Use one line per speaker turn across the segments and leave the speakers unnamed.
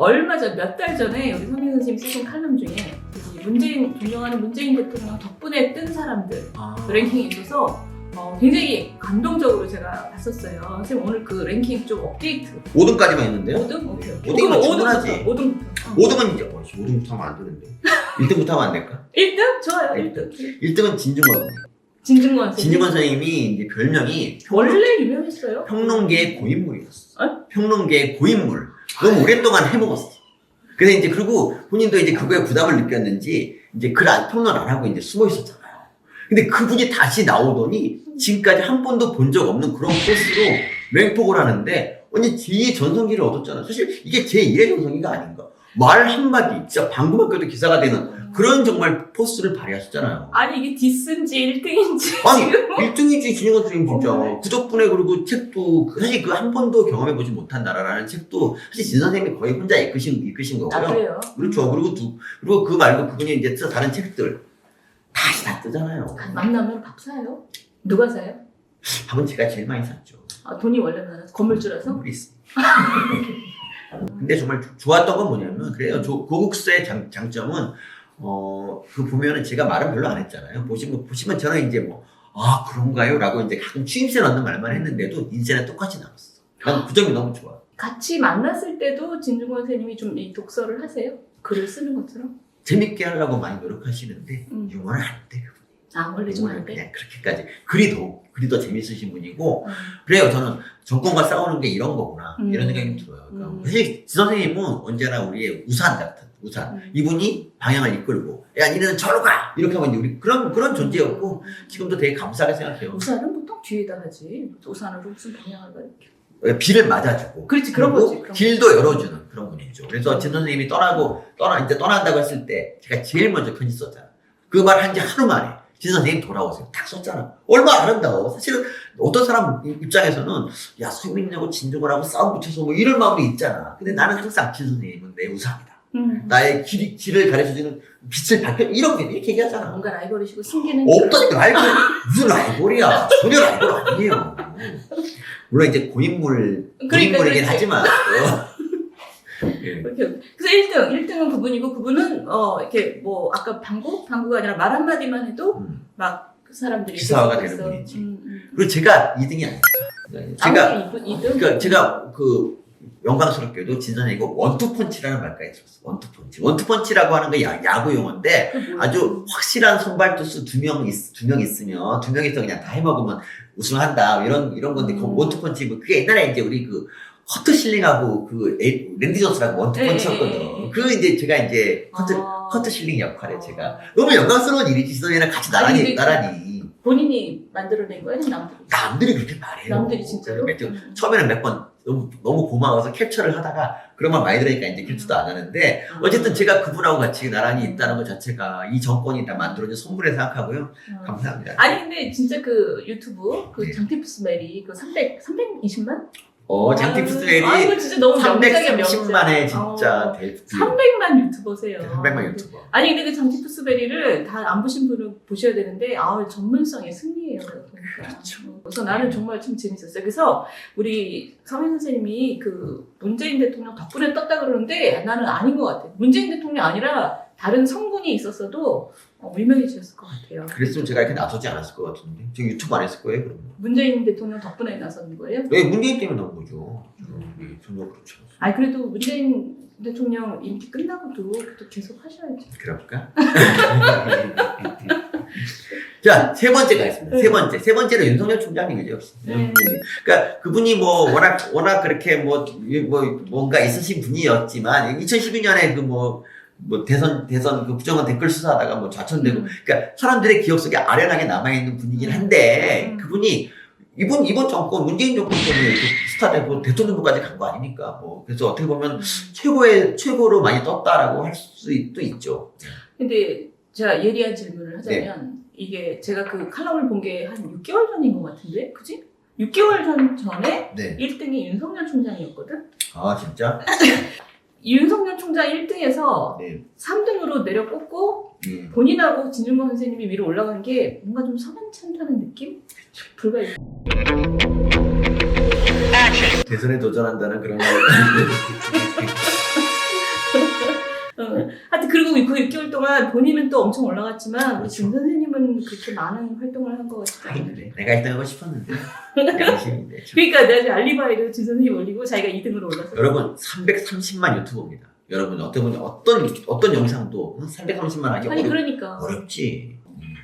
얼마 전 몇 달 전에 우리 선민 선생님 쓰신 칼럼 중에 이 문재인 존경하는 문재인 대통령 덕분에 뜬 사람들
아,
그 랭킹이 있어서 어, 굉장히 감동적으로 제가 봤었어요. 선생님 오늘 그 랭킹 좀 업데이트.
5등까지만 있는데요.
5등? 오케이. 오케이.
오등이면
그럼
충분하지.
5등부터. 5등부터.
5등은 이제 어, 5등부터 하면 안 되는데. 1등부터 하면 안 될까?
1등? 좋아요.
일
1등.
1등은 진중권.
진중권 선생님.
진중권 선생님이 이제 별명이
원래 유명했어요?
평론계의 고인물이었어.
어?
평론계의 고인물. 너무 오랫동안 해먹었어. 그래서 이제 그리고 본인도 이제 그거에 부담을 느꼈는지 이제 글 안, 평론 안 하고 이제 숨어 있었잖아요. 근데 그분이 다시 나오더니 지금까지 한 번도 본 적 없는 그런 포스로 맹폭을 하는데 언니 제2의 전성기를 얻었잖아. 사실 이게 제 1의 전성기가 아닌가. 말 한마디, 진짜 방금 아까도 기사가 되는 그런 정말 포스를 발휘하셨잖아요.
아니 이게 디스인지 1등인지
아니,
지금
1등이지, 진영원 선생님 진짜.
어.
그 덕분에 그리고 책도, 그 사실 그 한 번도 경험해보지 못한 나라라는 책도 사실 진 선생님이 거의 혼자 이끄신, 이끄신
아
거고요.
그래요?
그렇죠. 그리고 두, 그리고 그 말고 그분이 이제 또 다른 책들 다시 다 뜨잖아요.
아, 만나면 밥 사요? 누가 사요?
밥은 제가 제일 많이 샀죠.
아, 돈이 원래 많아서 건물주라서?
우리 있- 근데 정말 조- 좋았던 건 뭐냐면 그래요. 조- 고국수의 장, 장점은 어, 그 보면은 제가 말은 별로 안 했잖아요. 보시면 보시면 저는 이제 뭐 아 그런가요?라고 이제 가끔 추임새 넣는 말만 했는데도 인생은 똑같이 남았어. 난 그 점이 너무 좋아.
같이 만났을 때도 진중권 선생님이 좀 이 독서를 하세요? 글을 쓰는 것처럼?
재밌게 하려고 많이 노력하시는데
음.
유머는 안 돼요.
아 원래 좀 안 돼?
그냥 그렇게까지 글이 더 글이 더 재밌으신 분이고
음.
그래요. 저는 정권과 싸우는 게 이런 거구나
음.
이런 생각이 들어요. 그러니까
음.
사실 지 선생님은 언제나 우리의 우산 같은 우산.
음.
이분이 방향을 이끌고 야 니네는 저로 가 이렇게 하면 우리 그런 그런 존재였고 지금도 되게 감사하게 생각해요.
우산은 보통 뒤에다 하지 우산으로 무슨 방향을 가 이렇게
비를 맞아주고
그렇지 그런 거지 그런
길도 열어주는 그런 분이죠. 그래서 진 선생님이 떠나고 떠나 이제 떠난다고 했을 때 제가 제일 먼저 편지 썼잖아. 그 말 한 지 하루 만에 진 선생님 돌아오세요. 딱 썼잖아. 얼마나 아름다워. 사실은 어떤 사람 입장에서는 야 서민하고 진중을 하고 싸움 붙여서 뭐 이런 마음도 있잖아. 근데 나는 항상 진 선생님은 내 우상이다.
음.
나의 길, 길을 가르쳐주는 빛을 밝혀 이렇게 이렇게 얘기하잖아.
뭔가 라이벌이시고 숨기는
없다니까 라이벌 무슨 라이벌이야 전혀 라이벌 아니에요 물론 이제 고인물
그러니까
고인물이긴
그렇지.
하지만 어. 예.
그렇게 그래서 1등 1등은 그분이고 그분은 어 이렇게 뭐 아까 방구 방구가 아니라 말 한마디만 해도
음.
막그 사람들이
기사화가
계속
되는. 분이지.
음, 음.
그리고 제가 2등이 아니에요 제가
아무튼 이분 2등
그러니까 제가 그 영광스럽게도 진선이 이거 원투펀치라는 말까지 들었어 원투펀치 원투펀치라고 하는 게 야, 야구 용어인데 아주 확실한 선발 투수 두명 두명 있으면 두 명이서 그냥 다 해먹으면 우승한다 이런 이런 건데 그
음.
원투펀치 뭐 그게 옛날에 이제 우리 그 커트 실링하고 그 랜디 존스라고 원투펀치였거든.
예, 예, 예.
그 이제 제가 이제 커트
아.
커트 실링 역할에 제가 너무 영광스러운 일이지 지선이랑 같이 나란히
아니, 근데
나란히
본인이 만들어낸 거예요? 남들이?
남들이 그렇게 말해요.
남들이 진짜로? 음.
처음에는 몇번 너무 너무 고마워서 캡처를 하다가 그런 말 많이 들으니까 이제 캡처도 안 하는데
음.
어쨌든 제가 그분하고 같이 나란히 있다는 것 자체가 이 정권이 다 만들어준 선물에 생각하고요.
음.
감사합니다.
아니 근데 진짜 그 유튜브 그
네.
장티프스 메리 그 300, 320만?
어, 장티프스웰이
아 이거 진짜 너무 명작이야 명작
330만의 진짜
어,
데뷔.
300만 유튜버세요
300만 유튜버.
아니 근데 그 장티프 스 베리를 다 안 보신 분은 보셔야 되는데 아 전문성의 승리예요 그러니까.
그렇죠.
그래서 나는 정말 참 재밌었어요 그래서 우리 서민 선생님이 그 문재인 대통령 덕분에 떴다 그러는데 나는 아닌 것 같아 문재인 대통령 아니라 다른 성분이 있었어도 어, 유명해졌을 것 같아요
그랬으면 제가 이렇게 나서지 않았을 것 같은데. 지금 유튜브 안 했을 거예요, 그러면.
문재인 대통령 덕분에 나서는 거예요?
왜 문재인 때문에 나온 거죠. 음, 전혀 그렇죠.
아니 그래도 문재인 대통령 임기 끝나고도 또 계속 하셔야죠.
그럴까? 자, 세 번째 가겠습니다. 세 번째. 세 번째는 윤석열 총장님이죠, 역시.
네.
그러니까 그분이 뭐 워낙, 워낙 그렇게 뭐, 뭐, 뭔가 있으신 분이었지만, 2012년에 그 뭐, 뭐 대선, 대선 그 부정한 댓글 수사하다가 뭐 좌천되고,
음.
그러니까 사람들의 기억 속에 아련하게 남아 있는 분이긴 한데,
음.
그분이 이번, 이번 정권, 문재인 정권 때문에 이렇게 스타 되고 대통령까지 간 거 아닙니까? 뭐, 그래서 어떻게 보면 최고의, 최고로 많이 떴다라고 할 수도 있죠.
근데 제가 예리한 질문을 하자면 이게 제가 그 칼럼을 본 게 한 6개월 전인 것 같은데, 그지? 6개월 전 전에
네.
1등이 윤석열 총장이었거든.
아, 진짜?
윤석열 총장 1등에서
네.
3등으로 내려 뽑고
음.
본인하고 진중권 선생님이 위로 올라간 게 뭔가 좀 서만찬다는 느낌? 불과
대선에 도전한다는 그런 거.
어, 하여튼 그리고 그 6개월 동안 본인은 또 엄청 올라갔지만 우리
그렇죠.
진 선생님은 그렇게 많은 활동을 한 것 같지 않아요.
그래 내가 1등 하고 싶었는데 양심인데 참.
그러니까 내가 알리바이를 진 선생님 올리고 자기가 2등으로 올랐어.
여러분 330만 유튜버입니다 여러분 어떤 분 어떤 어떤 영상도 330만 하기
아니
어렵,
그러니까
어렵지 음.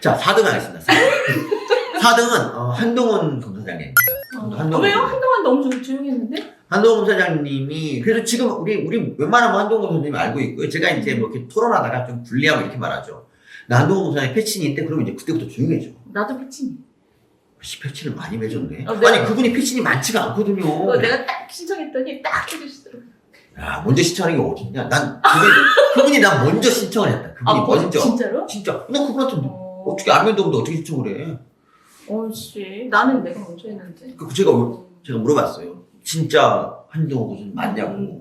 자 4등 하겠습니다 4등 4등은 어, 한동훈 검사장님
어,
한동훈
왜요? 한동안 너무 조- 조용했는데?
한동훈 검사장님이 그래도 지금 우리 우리 웬만하면 한동훈 검사장님 알고 있고요 제가 이제 뭐 이렇게 토론하다가 좀 불리하고 이렇게 말하죠 나 한동훈 검사장님 패친이 있대 그러면 이제 그때부터 조용해져
나도 패친.
씨, 패친을 많이 맺었네.
어, 내가-
아니, 그분이 패친이 많지가 않거든요.
그거 내가 딱 신청했더니 딱 해주시더라고.
야, 먼저 신청하는 게 어딨냐? 난, 그분, 그분이 난 먼저 신청을 했다. 그분이
아,
먼저.
진짜로?
진짜. 나 그분한테
어,
어떻게 안면도 없는데 어떻게 신청을 해?
어, 씨. 나는 내가 먼저 했는데.
그 제가, 제가 물어봤어요. 진짜 한동훈 검사님 맞냐고.
음.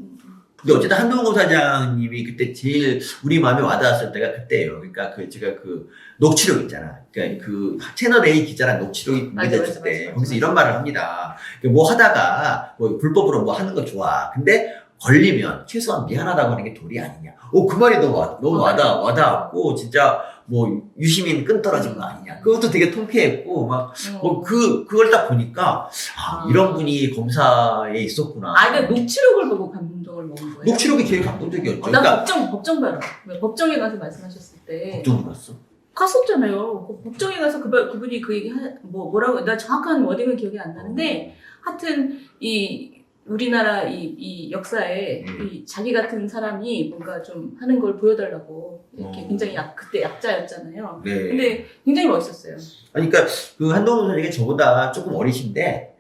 근데 어쨌든 한동훈 검사장님이 그때 제일 우리 마음에 와닿았을 때가 그때예요. 그러니까 그 제가 그 녹취록 있잖아. 그러니까 그 채널 A 기자랑 녹취록이
맞아,
공개됐을
맞아,
때
맞아, 맞아.
거기서 이런 말을 합니다. 뭐 하다가 뭐 불법으로 뭐 하는 거 좋아. 근데 걸리면 최소한 미안하다고 하는 게 도리 아니냐. 오, 그 말이 너무, 와, 너무
어, 맞아.
와닿았고, 진짜 뭐 유시민 끈 떨어진 거 아니냐. 그것도 되게 통쾌했고, 막,
어.
뭐 그, 그걸 딱 보니까, 아,
아.
이런 분이 검사에 있었구나.
아, 그러니까 녹취록을 보고 감동을 먹은 거예요?
녹취록이 제일 감동적이었죠.
어, 난
그러니까,
법정, 법정 발언. 왜 법정에 가서 말씀하셨을 때.
걱정이 갔어.
갔었잖아요. 그 법정에 가서 그, 그분이 그 얘기, 하, 뭐, 뭐라고, 나 정확한 워딩은 기억이 안 나는데, 하여튼, 이, 우리나라 이, 이 역사에
음.
이 자기 같은 사람이 뭔가 좀 하는 걸 보여달라고 이렇게
어.
굉장히 약, 그때 약자였잖아요.
네.
근데 굉장히 멋있었어요.
아니, 그러니까 그 한동훈 선생님이 저보다 조금 어리신데,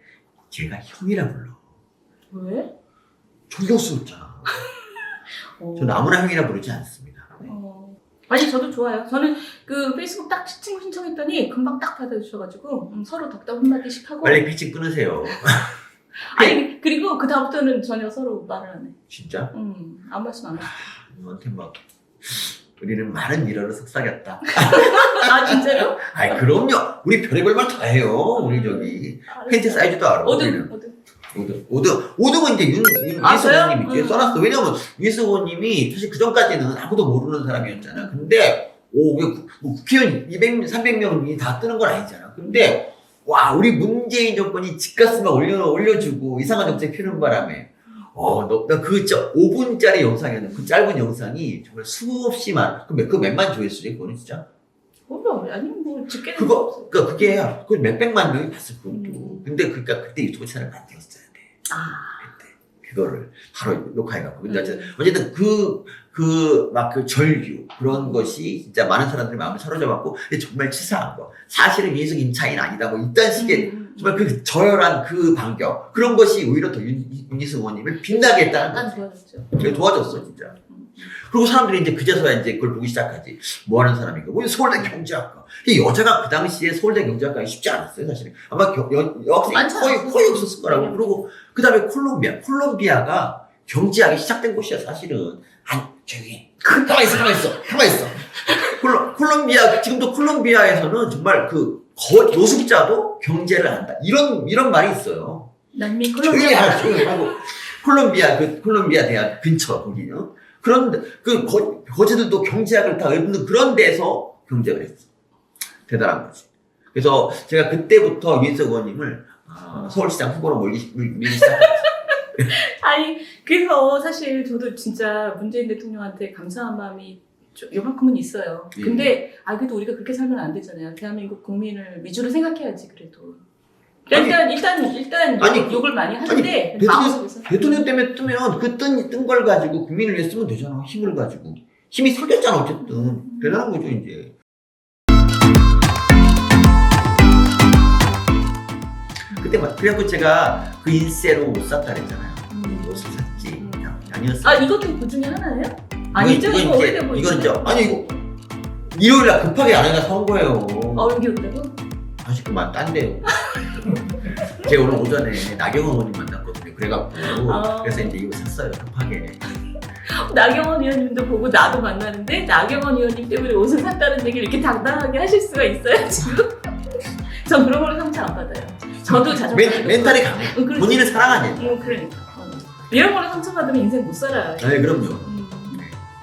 제가 형이라 불러.
왜?
존경스럽잖아.
어.
저는 아무나 형이라 부르지 않습니다. 네.
어. 아니 저도 좋아요. 저는 그 페이스북 딱 친구 신청했더니 금방 딱 받아주셔가지고 음, 서로 덕담 한마디씩 하고.
빨리 패치 끊으세요.
아니 그 다음부터는 전혀 서로 말을 안 해.
진짜?
음 아무 말씀 안 해.
너한테 막, 우리는 많은 일화를 속삭였다.
아 진짜로?
아이, 그럼요. 우리 별의별 말 다 해요. 우리 저기. 팬티 사이즈도 알아.
어든
우리는.
어든.
5등. 5등. 5등은 이제 윤, 윤,
아,
뒤에
음.
써놨어. 왜냐면 원님이 사실 그 전까지는 아무도 모르는 사람이었잖아. 근데, 오, 왜 국- 뭐 국회의원 200명, 300명이 다 뜨는 건 아니잖아. 근데, 와, 우리 문재인 정권이 집값만 올려, 올려주고 이상한 정책 피우는 바람에, 어, 너, 나그 5분짜리 영상이었는데, 그 짧은 영상이 정말 수없이 많아. 그, 몇- 그 몇만 조회수지, 그거는 진짜?
뭐 아니 뭐 집게
그거, 그니까 그게, 그 몇백만 명이 봤을 것도.
음.
근데 그니까 그때 유튜브 채널 만들었어야 돼.
아.
그때. 그거를 바로 녹화해갖고. 근데
음.
어쨌든 그, 그, 막 그 절규, 그런 것이 진짜 많은 사람들의 마음을 사로잡 았고, 근데 정말 치사한 거. 사실은 윤석 임차인 아니다. 뭐, 이딴 식의,
음.
정말 그 저열한 그 반격. 그런 것이 오히려 더 윤, 윤희승 의원님을 빛나게 했다는 거.
약간 좋아졌죠.
그게 도와줬어, 진짜.
음.
그리고 사람들이 이제 그제서야 이제 그걸 보기 시작하지. 뭐 하는 사람인가? 뭐 서울대 경제학과. 이 여자가 그 당시에 서울대 경제학과에 쉽지 않았어요, 사실은. 아마 겨- 여, 여학생이
많지
거의. 거의 없었을 거라고.
네.
그리고 그 다음에 콜롬비아. 콜롬비아가 경제학이 시작된 곳이야, 사실은. 조용히 해. 가만히 있어, 가만히 있어. 가만히 있어. 콜롬, 콜롬비아, 지금도 콜롬비아에서는 정말 그 거, 노숙자도 경제를 한다. 이런, 이런 말이 있어요. 조용히
콜롬비아.
조용히 하고. 콜롬비아, 그, 콜롬비아 대학 근처, 거기요. 그런, 그, 거, 거지들도 경제학을 다 읊는 그런 데서 경제를 했어. 대단한 거지. 그래서 제가 그때부터 윤석 의원님을 아, 서울시장 후보로 몰기, 밀기 시작했어요.
아니 그래서 사실 저도 진짜 문재인 대통령한테 감사한 마음이 좀 요만큼은 있어요.
예.
근데 아 그래도 우리가 그렇게 살면 안 되잖아요. 대한민국 국민을 위주로 생각해야지 그래도.
아니,
일단 일단 일단
아니,
욕, 욕을 많이 하는데 마음속에서
대통령 때문에 뜨면 그 뜬, 뜬걸 가지고 국민을 위해 쓰면 되잖아. 힘을 가지고. 힘이 생겼잖아, 어쨌든. 대단한 거죠, 이제. 그때 막, 그래갖고 제가 그 인세로 옷 샀다 그랬잖아요.
음.
옷을 샀지.
음.
아니었어.
아 이것도 그 중에 하나예요? 아니죠 이거
이제,
오래돼 보이죠.
이건 이제, 아니, 이거. 일요일 날 급하게 아내가 사온 거예요.
어 여기 온다고?
그만 딴데요. 제가 오늘 오전에 나경원 의원님 만났거든요. 그래갖고.
아.
그래서 이제 이거 샀어요, 급하게.
나경원 의원님도 보고 나도 만나는데 나경원 의원님 때문에 옷을 샀다는 얘기를 이렇게 당당하게 하실 수가 있어요 지금? 전 그런 걸로 상처 안 받아요. 저도 자존감.
멘, 멘탈이 강해.
응, 그렇지.
본인을 사랑하냐.
어, 그러니까. 어. 이런 걸로 상처받으면 인생 못 살아요.
네, 그럼요.
음.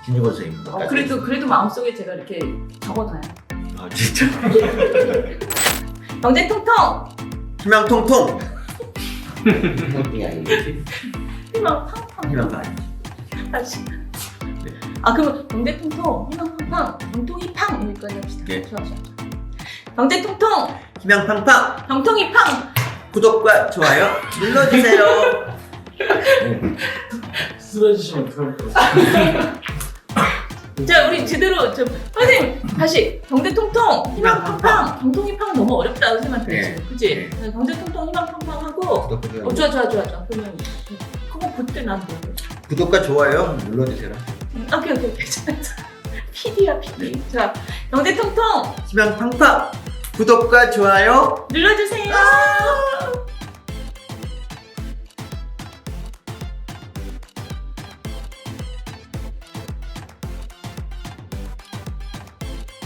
김중건 선생님.
어, 그래도 그래도 마음속에 제가 이렇게 적어놔요.
아 진짜.
경제 통통
희망통통. 아니지.
희망 팡팡
희망가 아니지.
다시. 아 그럼 경제 통통 희망 팡팡 병통이 팡 여기까지 합시다.
네.
좋아 좋아. 경제 통통
희망팡팡.
병통이 팡.
구독과 좋아요 눌러주세요.
쓰러지시면 어떡할 거예요?
자 우리 제대로 좀 선생님 다시 경제 통통 희망 팡팡 병통이 팡 너무 어렵다고 생각했지.
네.
그치? 경제 통통 희망 팡팡 하고
구독과 좋아요.
어 좋아 좋아 좋아 좋아 그러면 그거 그때 난 뭐.
구독과 좋아요 눌러주세요.
음, 오케이 오케이 괜찮아. PD야 PD. 자 경제 통통
희망 팡팡. 구독과 좋아요
눌러주세요.